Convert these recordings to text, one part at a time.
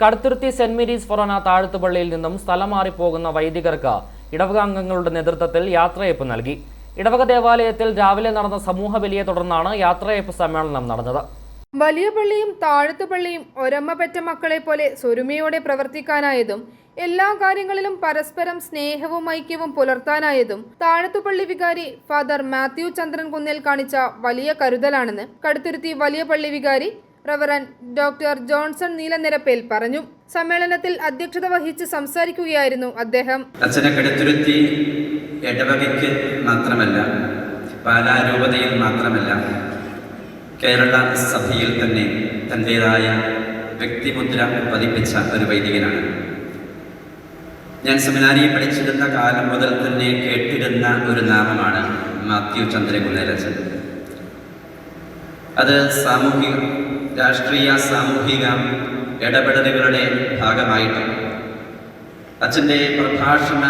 Kaduthuruthy Saint Mary's ഫൊറോന താഴ്ത്തുപള്ളിയിൽ നിന്നും സ്ഥലം മാറിപ്പോകുന്ന വൈദികർക്ക് ഇടവക അംഗങ്ങളുടെ നേതൃത്വത്തിൽ യാത്രയയപ്പ് നൽകി. ഇടവക ദേവാലയത്തിൽ രാവിലെ നടന്ന സമൂഹ ബലിയെ തുടർന്നാണ് യാത്രയയപ്പ് സമ്മേളനം നടന്നത്. വലിയ പള്ളിയും താഴത്തുപള്ളിയും ഒരമ്മ പെറ്റ മക്കളെ പോലെ സ്വരുമയോടെ പ്രവർത്തിക്കാനായതും എല്ലാ കാര്യങ്ങളിലും പരസ്പരം സ്നേഹവും ഐക്യവും പുലർത്താനായതും താഴത്തുപള്ളി വികാരി ഫാദർ മാത്യു ചന്ദ്രൻ കുന്നേൽ കാണിച്ച വലിയ കരുതലാണെന്ന് കടുത്തുരുത്തി വലിയ പള്ളി വികാരി റവറൻ ഡോക്ടർ ജോൺസൺ നീലനിരപ്പേൽ പറഞ്ഞു. സമ്മേളനത്തിൽ അധ്യക്ഷത വഹിച്ച് സംസാരിക്കുകയായിരുന്നു അദ്ദേഹം. അച്ഛനെ കെടുത്തുരുത്തി ഇടവകയ്ക്ക് മാത്രമല്ല പാലാരൂപതയിൽ മാത്രമല്ല കേരള സഭയിൽ തന്നെ തന്റെതായ വ്യക്തിമുദ്ര പതിപ്പിച്ച ഒരു വൈദികനാണ്. ഞാൻ സെമിനാരിയിൽ പഠിച്ചിരുന്ന കാലം മുതൽ തന്നെ കേട്ടിരുന്ന ഒരു നാമമാണ് മാത്യു ചന്ദ്രകുന്നേരച്ചൻ അത് സാമൂഹിക രാഷ്ട്രീയ സാമൂഹിക ഇടപെടലുകളുടെ ഭാഗമായിട്ട് അച്ഛന്റെ പ്രഭാഷണ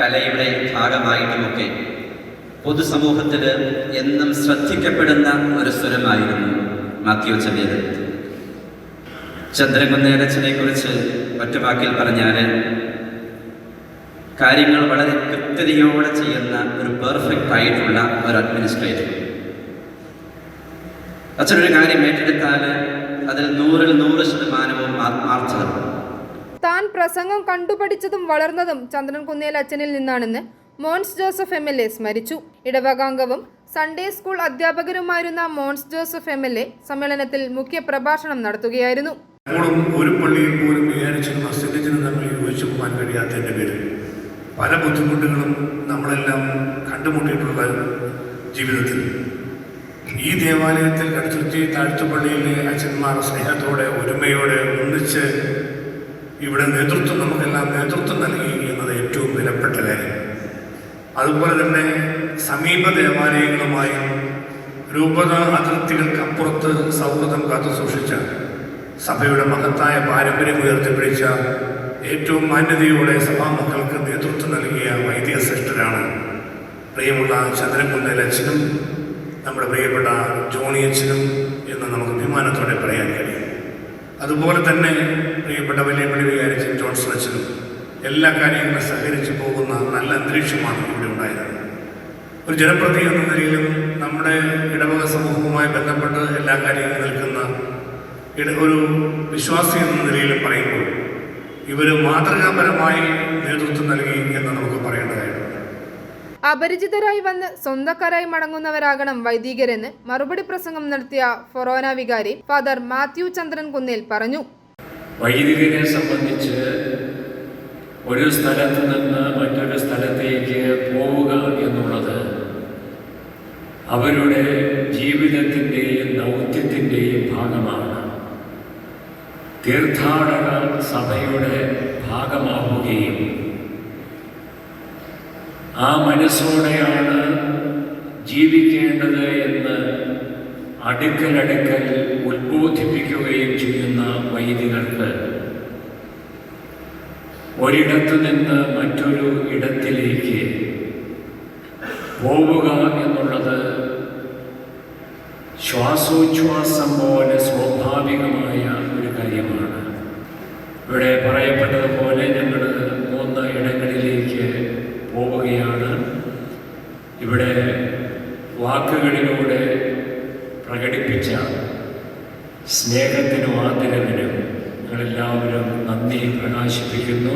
കലയുടെ ഭാഗമായിട്ടുമൊക്കെ പൊതുസമൂഹത്തിൽ എന്നും ശ്രദ്ധിക്കപ്പെടുന്ന ഒരു സ്വരമായിരുന്നു മാത്യു അച്ഛന്റെ ചന്ദ്രകുന്നേരച്ചനെ കുറിച്ച് ഒറ്റ വാക്കിൽ പറഞ്ഞാൽ കാര്യങ്ങൾ വളരെ കൃത്യതയോടെ ചെയ്യുന്ന ഒരു പെർഫെക്റ്റ് ആയിട്ടുള്ള ഒരു അഡ്മിനിസ്ട്രേറ്റർ. അച്ഛനൊരു കാര്യം ഏറ്റെടുത്താൽ അതിൽ നൂറിൽ നൂറ് ശതമാനവും ആത്മാർത്ഥത താൻ പ്രസംഗം കണ്ടുപഠിച്ചതും വളർന്നതും ചന്ദ്രൻ കുന്നേൽ അച്ഛനിൽ നിന്നാണെന്ന് Mons Joseph M L A സ്മരിച്ചു. ഇടവകാംഗവും Sunday school അധ്യാപകരുമായിരുന്ന Mons Joseph M L A സമ്മേളനത്തിൽ മുഖ്യ പ്രഭാഷണം നടത്തുകയായിരുന്നു. ഒരു പള്ളിയിൽ പോലും വിചാരിച്ചിരുന്ന സ്ഥിതിജനം തമ്മിൽ യോജിച്ചു പോകാൻ കഴിയാത്തതിന്റെ പേരിൽ പല ബുദ്ധിമുട്ടുകളും നമ്മളെല്ലാം കണ്ടുമുട്ടിയിട്ടുള്ള ജീവിതത്തിൽ. ഈ ദേവാലയത്തിൽ കടുത്തുരുത്തി താഴ്ത്തുപള്ളിയിലെ അച്ഛന്മാർ സ്നേഹത്തോടെ ഒരുമയോടെ ഒന്നിച്ച് ഇവിടെ നേതൃത്വം നമുക്കെല്ലാം നേതൃത്വം നൽകി എന്നത് ഏറ്റവും വിലപ്പെട്ട കാര്യം. അതുപോലെ തന്നെ സമീപ ദേവാലയങ്ങളുമായി രൂപത അതിർത്തികൾക്കപ്പുറത്ത് സൗഹൃദം കാത്തു സൂക്ഷിച്ച സഭയുടെ മഹത്തായ പാരമ്പര്യം ഉയർത്തിപ്പിടിച്ച ഏറ്റവും മാന്യതയോടെ സഭാമക്കൾക്ക് നേതൃത്വം നൽകിയ വൈദിക ശ്രേഷ്ഠരാണ് പ്രിയമുള്ള അച്ഛനും നമ്മുടെ പ്രിയപ്പെട്ട ജോണി എന്ന് നമുക്ക് അഭിമാനത്തോടെ പറയാൻ കഴിയും. അതുപോലെ തന്നെ പ്രിയപ്പെട്ട വലിയ പള്ളി വികാരിച്ചൻ ജോൺസൺ അച്ഛനും എല്ലാ കാര്യങ്ങളും സഹകരിച്ചു പോകുന്ന നല്ല അന്തരീക്ഷമാണ് ഇവിടെ ഉണ്ടായത് ഒരു ജനപ്രതി എന്ന നിലയിലും നമ്മുടെ ഇടവക സമൂഹവുമായി ബന്ധപ്പെട്ട് എല്ലാ കാര്യങ്ങളും നിൽക്കുന്ന ഒരു വിശ്വാസി എന്ന നിലയിലും പറയുമ്പോൾ ഇവർ മാതൃകാപരമായി നേതൃത്വം നൽകി എന്ന് നമുക്ക് പറയേണ്ടതായിട്ടുണ്ട്. അപരിചിതരായി വന്ന് സ്വന്തക്കാരായി മടങ്ങുന്നവരാകണം വൈദികരെന്ന് മറുപടി പ്രസംഗം നടത്തിയ ഫൊറോന വികാരി ഫാദർ മാത്യു ചന്ദ്രൻ കുന്നേൽ പറഞ്ഞു. വൈദികരെ സംബന്ധിച്ച് ഒരു സ്ഥലത്ത് നിന്ന് മറ്റൊരു സ്ഥലത്തേക്ക് പോവുക എന്നുള്ളത് അവരുടെ ജീവിതത്തിന്റെയും ദൗത്യത്തിന്റെയും ഭാഗമാണ്. തീർത്ഥാടക സഭയുടെ ഭാഗമാവുകയും ആ മനസ്സോടെയാണ് ജീവിക്കേണ്ടത് എന്ന് അടുക്കലടുക്കൽ ഉത്ബോധിപ്പിക്കുകയും ചെയ്യുന്ന വൈദികർക്ക് ഒരിടത്തു നിന്ന് മറ്റൊരു ഇടത്തിലേക്ക് പോവുക എന്നുള്ളത് ശ്വാസോച്ഛ്വാസം പോലെ സ്വാഭാവികമായ ഒരു കാര്യമാണ്. ഇവിടെ പറയപ്പെട്ടതുപോലെ ഞങ്ങൾ മൂന്ന് ഇടങ്ങളിലേക്ക് പോവുകയാണ് ഇവിടെ വാക്കുകളിലൂടെ പ്രകടിപ്പിച്ച സ്നേഹത്തിനും ആദരവിനും ഞങ്ങളെല്ലാവരും നന്ദി പ്രകാശിപ്പിക്കുന്നു.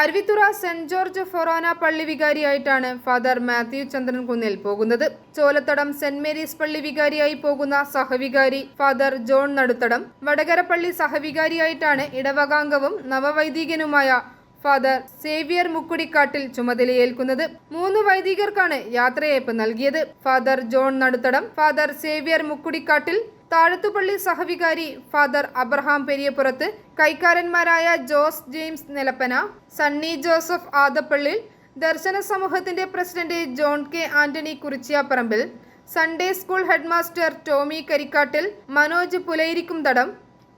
അരുവിത്തുറ സെന്റ് ജോർജ് ഫൊറോന പള്ളി വികാരിയായിട്ടാണ് ഫാദർ മാത്യു ചന്ദ്രൻ കുന്നേൽ പോകുന്നത്. ചോലത്തടം സെന്റ് മേരീസ് പള്ളി വികാരിയായി പോകുന്ന സഹവികാരി ഫാദർ ജോൺ നടുത്തടം വടകരപ്പള്ളി പള്ളി സഹവികാരിയായിട്ടാണ് ഇടവകാംഗവും നവവൈദികനുമായ ഫാദർ സേവിയർ മുക്കുടിക്കാട്ടിൽ ചുമതലയേൽക്കുന്നത് മൂന്ന് വൈദികർക്കാണ് യാത്രയയപ്പ് നൽകിയത്. Father John Naduthadam father Xavier Mukkudikkattil Thazhathupally സഹവികാരി ഫാദർ അബ്രഹാം പെരിയപ്പുറത്ത് കൈക്കാരന്മാരായ ജോസ് ജെയിംസ് നിലപ്പന സണ്ണി ജോസഫ് ആദപ്പള്ളിൽ ദർശന സമൂഹത്തിന്റെ president John K Antony Kurichiyaparambil Sunday school headmaster Tomy Karikkattil Manoj Pulayirikkumthadam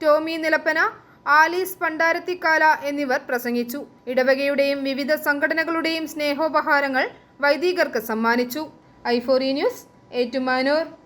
Tomy Nilappana Alice പണ്ടാരത്തിക്കാല എന്നിവർ പ്രസംഗിച്ചു. ഇടവകയുടെയും വിവിധ സംഘടനകളുടെയും സ്നേഹോപഹാരങ്ങൾ വൈദികർക്ക് സമ്മാനിച്ചു. ഐഫോറി ന്യൂസ് ഏറ്റുമാനൂർ.